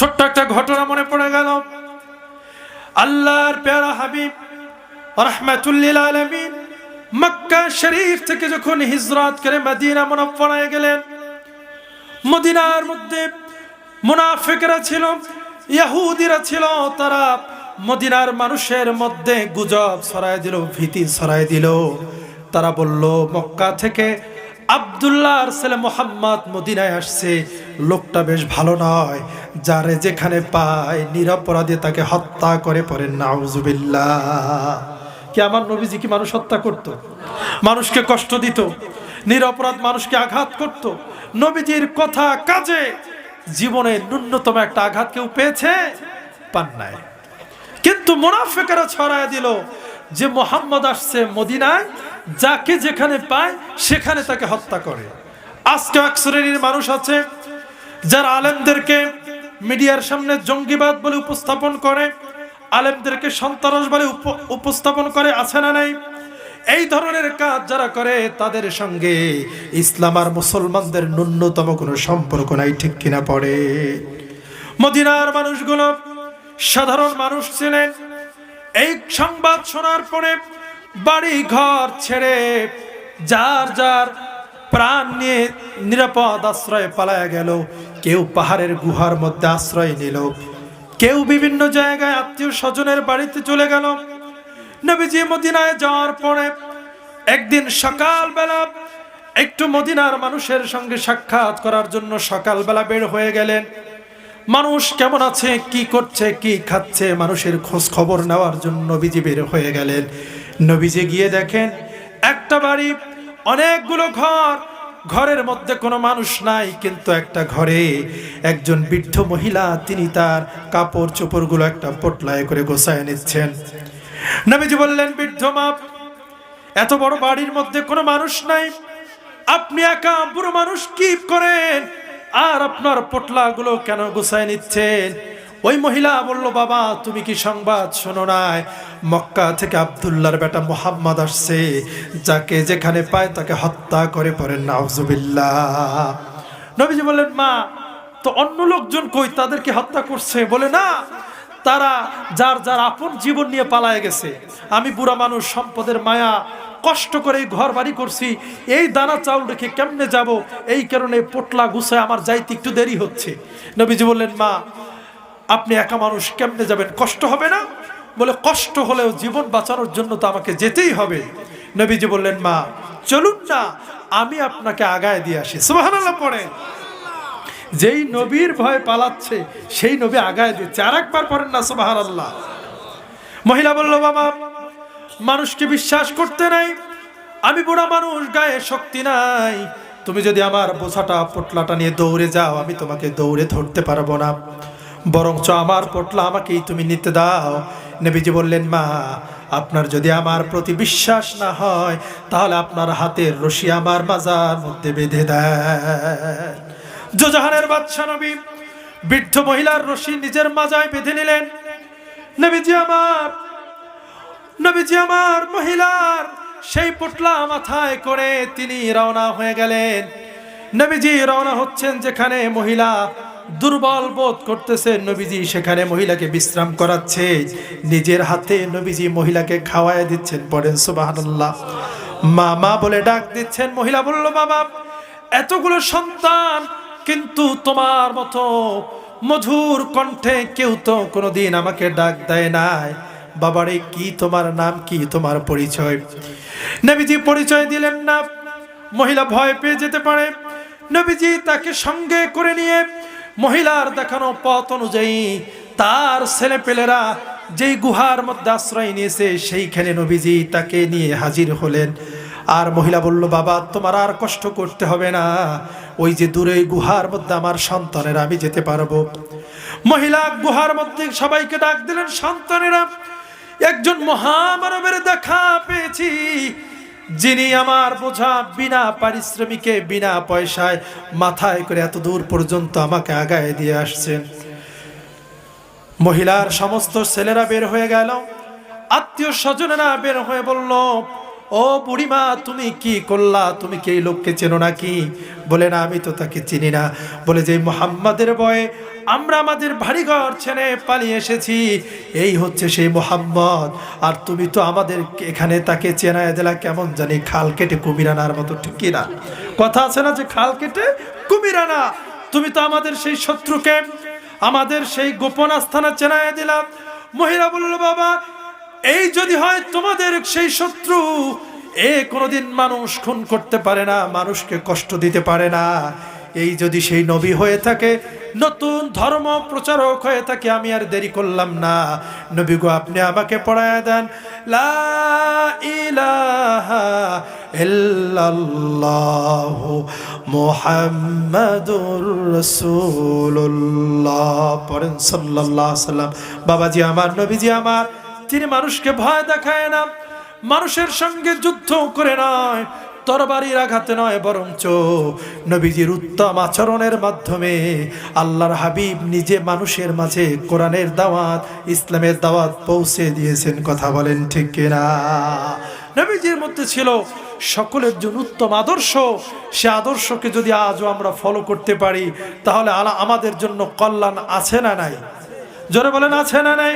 ছোট্ট একটা ঘটনা মনে পড়ে গেল। আল্লাহর পেয়ারা হাবিব রহমাতুল্লিল আলমিন মক্কা শরীফ থেকে যখন হিজরত করে মদিনা মুনাফফরায় গেলেন, মদিনার মধ্যে মুনাফিকরা ছিল ইহুদিরা ছিল, তারা মদিনার মানুষের মধ্যে গুজব ছড়ায় দিল, ভীতি ছড়ায় দিল। তারা বলল, মক্কা থেকে আবদুল্লাহর ছেলে মোহাম্মদ মদিনায় আসছে। লোকটা বেশ ভালো নয়। যারে যেখানে পায় নিরপরাধে তাকে হত্যা করে পরে নাউজুবিল্লাহ। কি আমার নবীজি কি মানুষ হত্যা করত? মানুষকে কষ্ট দিত? নিরপরাধ মানুষকে আঘাত করত? নবীজির কথা কাজে জীবনে ন্যূনতম একটা আঘাত কেউ পেয়েছে? পান নাই। কিন্তু মুনাফেকেরা ছড়ায় দিল যে মোহাম্মদ আসছে মদিনায় যাকে যেখানে পায়, সেখানে তাকে হত্যা করে। আজকে এক শ্রেণির মানুষ আছে, যারা আলেমদেরকে মিডিয়ার সামনে জঙ্গিবাদ বলে উপস্থাপন করে, আলেমদেরকে সন্ত্রাস বলে উপ- উপস্থাপন করে, আছে না নাই? এই ধরনের কাজ যারা করে, তাদের সঙ্গে ইসলাম আর মুসলমানদের ন্যূনতম কোনো সম্পর্ক নাই, ঠিক কিনা পড়ে মদিনার মানুষগুলো সাধারণ মানুষ ছিলেন। এই সংবাদ শোনার পরে বাড়ি ঘর ছেড়ে যার যার প্রাণ নিয়ে নিরাপদ আশ্রয়ে পালায়া গেল। কেউ পাহাড়ের গুহার মধ্যে আশ্রয় নিল। কেউ বিভিন্ন জায়গায় আত্মীয় স্বজনের বাড়িতে চলে গেল। নবীজি মদিনায় যাওয়ার পরে একদিন সকালবেলা একটু মদিনার মানুষের সঙ্গে সাক্ষাৎ করার জন্য সকালবেলা বের হয়ে গেলেন। মানুষ কেমন আছে, কি করছে, কি খাচ্ছে, মানুষের খোঁজ খবর নেওয়ার জন্য নবীজি বের হয়ে গেলেন। নবীজি গিয়ে দেখেন, একটা বাড়ি, অনেকগুলো ঘর, ঘরের মধ্যে কোনো মানুষ নাই, কিন্তু একটা ঘরে একজন বৃদ্ধ মহিলা, তিনি তার কাপড় চোপড়গুলো একটা পটলায় করে গোছায় নিচ্ছেন। নবীজি বললেন, বৃদ্ধ মাপ এত বড় বাড়ির মধ্যে কোনো মানুষ নাই, আপনি একা, বুড়ো মানুষ, কি করেন? আর আপনার পটলাগুলো কেন গুছায় নিচ্ছেন? ওই মহিলা বলল, বাবা, তুমি কি সংবাদ শোনো নাই? মক্কা থেকে আবদুল্লাহর বেটা মোহাম্মদ আসছে। যাকে যেখানে পায় তাকে হত্যা করে পরে নাউজুবিল্লাহ। নবীজি বললেন, মা, তো অন্য লোকজন কই তাদেরকে হত্যা করছে? বলে, না, তারা যার যার আপন জীবন নিয়ে পালায় গেছে। আমি বুড়া মানুষ, সম্পদের মায়া, কষ্ট করে ঘর বাড়ি করছি। এই দানা চাউল রেখে কেমনে যাব? এই কারণে পোটলা গুছায় আমার যাইতে একটু দেরি হচ্ছে। নবীজি বললেন, মা আপনি একা মানুষ কেমনে যাবেন? কষ্ট হবে না? বলে, কষ্ট হলেও জীবন বাঁচানোর জন্য তো আমাকে যেতেই হবে। নবীজি বললেন, মা, চলুন না, আমি আপনাকে আগায় দিয়ে আসি। সুবহানাল্লাহ পড়েন যেই নবীর ভয় পালাচ্ছে, সেই নবী আগায় দিচ্ছে। আর একবার পড়েন না সুবাহার আল্লাহ মহিলা বলল, বাবা, মানুষকে বিশ্বাস করতে নাই। আমি বুড়া মানুষ, গায়ে শক্তি নাই। তুমি যদি আমার বোঝাটা, পোটলাটা নিয়ে দৌড়ে যাও, আমি তোমাকে দৌড়ে ধরতে পারব না। বরঞ্চ আমার পোটলা আমাকেই তুমি নিতে দাও। নেবিজি বললেন, মা, আপনার যদি আমার প্রতি বিশ্বাস না হয়, তাহলে আপনার হাতের রশি আমার মাজার মধ্যে বেঁধে দেয় বাদশা নবী বৃদ্ধ মহিলার রশি নিজের মাজায় বেঁধে নিলেন। নবীজি আমার নবীজি আমার মহিলার সেই পোটলা মাথায় করে তিনি রওনা হয়ে গেলেন। নবীজি রওনা হচ্ছেন যেখানে মহিলা দুর্বল বোধ করতেছে নবীজি, সেখানে মহিলাকে বিশ্রাম করাচ্ছে। নিজের হাতে নবীজি মহিলাকে খাওয়ায় দিচ্ছেন, পড়েন সুবহানাল্লাহ। মা মা বলে ডাক দিচ্ছেন, মহিলা বলল বাবা এতগুলো সন্তান কিন্তু তোমার মতো মধুর কণ্ঠে কেউ তো কোনোদিন আমাকে ডাক দেয় নাই। বাবারে, কি তোমার নাম, কি তোমার পরিচয়? নবীজি পরিচয় দিলেন না। মহিলা ভয় পেয়ে যেতে পারে। নবীজি তাকে সঙ্গে করে নিয়ে মহিলার দেখানো পথ অনুযায়ী তার ছেলেপেলেরা যেই গুহার মধ্যে আশ্রয় নিয়েছে, সেইখানে নবীজি তাকে নিয়ে হাজির হলেন। আর মহিলা বলল, বাবা, তোমার আর কষ্ট করতে হবে না। ওই যে দূরে গুহার মধ্যে আমার সন্তানের আমি যেতে পারব। মহিলা গুহার মধ্যে সবাইকে ডাক দিলেন, সন্তানেরা, একজন মহামানবের দেখা পেয়েছি। যিনি আমার বোঝা বিনা পারিশ্রমিকে, বিনা পয়সায় মাথায় করে এত দূর পর্যন্ত আমাকে আগায় দিয়ে আসছেন। মহিলার সমস্ত ছেলেরা বের হয়ে গেল। আত্মীয় স্বজনেরা বের হয়ে বলল, ও বুড়িমা, তুমি কি করলা? তুমি কি এই লোককে চেনো নাকি? বলে, না, আমি তো তাকে চিনি না। বলে, যে মোহাম্মদের বয়ে আমরা আমাদের বাড়িঘর ছেড়ে পালিয়ে এসেছি। এই হচ্ছে সেই মোহাম্মদ। আর তুমি তো আমাদের এখানে তাকে চেনায় দিলা, কেমন জানি খাল কেটে কুমিরানার মতো, ঠিক না? কথা আছে না যে খাল কেটে কুমিরানা? তুমি তো আমাদের সেই শত্রুকে, আমাদের সেই গোপন আস্থানা চেনায় দিলাম মহিলা বলল, বাবা, এই যদি হয় তোমাদের সেই শত্রু, এ কোনোদিন মানুষ খুন করতে পারে না, মানুষকে কষ্ট দিতে পারে না। এই যদি সেই নবী হয়ে থাকে নতুন ধর্ম প্রচারক হয়ে থাকে আমি আর দেরি করলাম না। নবী গো, আপনি আমাকে পড়ায় দেন। লা ইলাহা বাবাজি আমার, নবীজি আমার। তিনি মানুষকে ভয় দেখায় না। মানুষের সঙ্গে যুদ্ধ করে নয়। তরবারির আঘাতে নয়, বরঞ্চ নবীজির উত্তম আচরণের মাধ্যমে আল্লাহর হাবিব নিজে মানুষের মাঝে কোরআনের দাওয়াত, ইসলামের দাওয়াত পৌঁছে দিয়েছেন। কথা বলেন ঠিক কিনা? নবীজির মধ্যে ছিল সকলের জন্য উত্তম আদর্শ। সে আদর্শকে যদি আজও আমরা ফলো করতে পারি, তাহলে আলা আমাদের জন্য কল্যাণ আছে না নাই? জোরে বলেন, আছে না নাই?